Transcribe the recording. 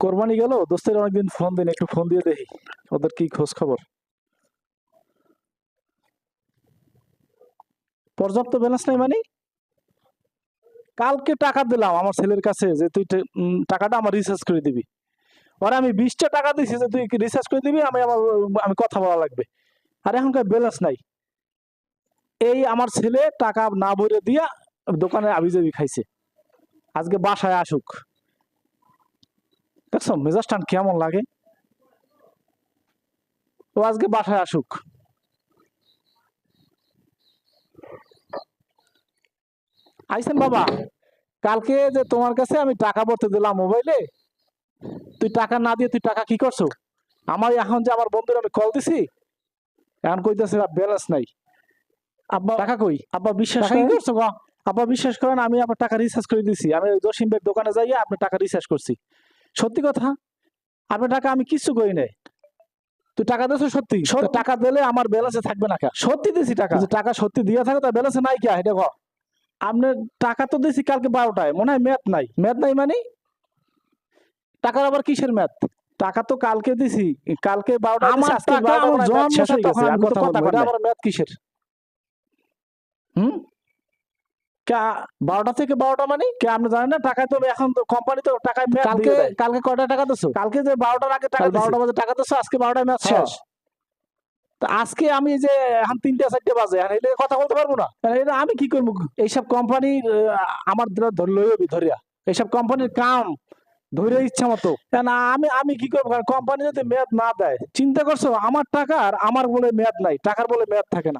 কোরবানি গেল, দোস্তের অনেকদিন ফোন দিন একটু ফোন দিয়ে দেখি, ওদের কি খোঁজ খবর পর্যাপ্ত ব্যালেন্স নাই মানে? কালকে টাকা দিলাম আমার ছেলের কাছে যে তুই টাকাটা আমার রিচার্জ করে দিবি। ওরা আমি বিশটা টাকা দিছি যে তুই রিচার্জ করে দিবি? আমি আমার, আমি কথা বলা লাগবে। আর এখনকার ব্যালেন্স নাই। এই আমার ছেলে টাকা না ভরে দিয়া দোকানে আবিজাবি খাইছে। আজকে বাসায় আসুক। দেখছ মেজাজটান কেমন লাগে? ও আজকে বাসায় আসুক। আইসেন বাবা কালকে যে তোমার কাছে আমি টাকা ভরতে দিলাম মোবাইলে তুই টাকা না দিয়ে তুই টাকা কি করছ? আমার এখন যে আমার বন্ধুরা আমি কল দিছি এখন কইতেছে ব্যালেন্স নাই। আব্বা টাকা কই? আব্বা বিশ্বাস কি করছ গো? আব্বা বিশ্বাস করেন আমি আপনার টাকা রিচার্জ করে দিছি। আমি জসিম ভাইয়ের দোকানে যাইয়া আপনার টাকা রিচার্জ করছি। সত্যি কথা? আপনার টাকা আমি কিছু করি নাই। তুই টাকা দিয়েছ সত্যি। টাকা দিলে আমার ব্যালেন্সে থাকবে না সত্যি দিছি টাকা। টাকা সত্যি দিয়ে থাকে তার ব্যালেন্সে নাই কে এটা কর আপনার টাকা তো দিছি কালকে বারোটায় মনে হয় ম্যাথ নাই। ম্যাথ নাই মানে? টাকার আবার কিসের ম্যাথ টাকা তো কালকে দিছি কালকে বারোটা আমার টাকা জন্ম তো কথা কথা ম্যাথ কিসের? হুম? বারোটা থেকে বারোটা মানে? কে আপনি জানেন না টাকায় তো এখন তো কোম্পানি তো ম্যাথ কালকে কালকে টাকা দিছো? কালকে যে বারোটার আগে টাকা বারোটা বাজে টাকা দিছো আজকে বারোটায় হ্যাঁ। শেষ। তা আজকে আমি যে এখন তিনটা চারটে বাজে এটা কথা বলতে পারব না? এটা আমি কি করব? এইসব কোম্পানির আমার ধরলই ধরিয়া। এইসব কোম্পানির কাম ধরে ইচ্ছা মতো। আমি আমি কি করব? কোম্পানি যদি মেয়াদ না দেয় চিন্তা করছ আমার টাকার আমার বলে মেয়াদ নাই টাকার বলে মেয়াদ থাকে না।